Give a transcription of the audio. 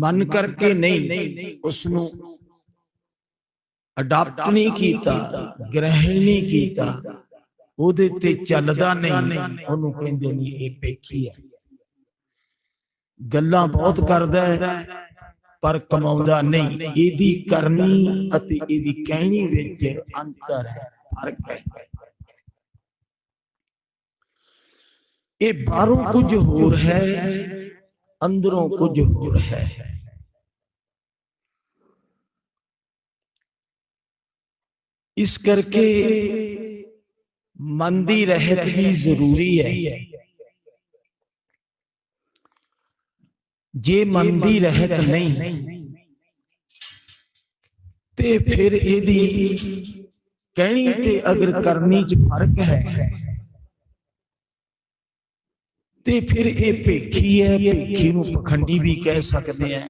ਮਨ ਕਰਕੇ ਨਹੀਂ ਉਸ ਨੂੰ ਅਡਾਪਟ ਨਹੀਂ ਕੀਤਾ ਗ੍ਰਹਿਣ ਨਹੀਂ ਕੀਤਾ ਉਹਦੇ ਤੇ ਚੱਲਦਾ ਨਹੀਂ ਉਹਨੂੰ ਕਹਿੰਦੇ ਨਹੀਂ ਇਹ ਪੇਖੀ ਹੈ। ਗੱਲਾਂ ਬਹੁਤ ਕਰਦਾ ਹੈ ਪਰ ਕਮਾਉਂਦਾ ਨਹੀਂ। ਇਹਦੀ ਕਰਨੀ ਅਤੇ ਇਹਦੀ ਕਹਿਣੀ ਵਿੱਚ ਅੰਤਰ ਹੈ ਫ਼ਰਕ ਹੈ। ਇਹ ਬਾਹਰੋਂ ਕੁਝ ਹੋਰ ਹੈ ਅੰਦਰੋਂ ਕੁਝ ਹੋਰ ਹੈ। ਇਸ ਕਰਕੇ ਮਨ ਦੀ ਰਹਿਤ ਵੀ ਜ਼ਰੂਰੀ ਹੈ। ਜੇ ਮਨ ਦੀ ਰਹਿਤ ਨਹੀਂ ਤੇ ਫਿਰ ਇਹਦੀ ਕਹਿਣੀ ਤੇ ਅਗਰ ਕਰਨੀ ਚ ਫ਼ਰਕ ਹੈ। ਤੇ ਫਿਰ ਇਹ ਭੇਖੀ ਹੈ ਭੇਖੀ ਨੂੰ ਪਖੰਡੀ ਵੀ ਕਹਿ ਸਕਦੇ ਆ।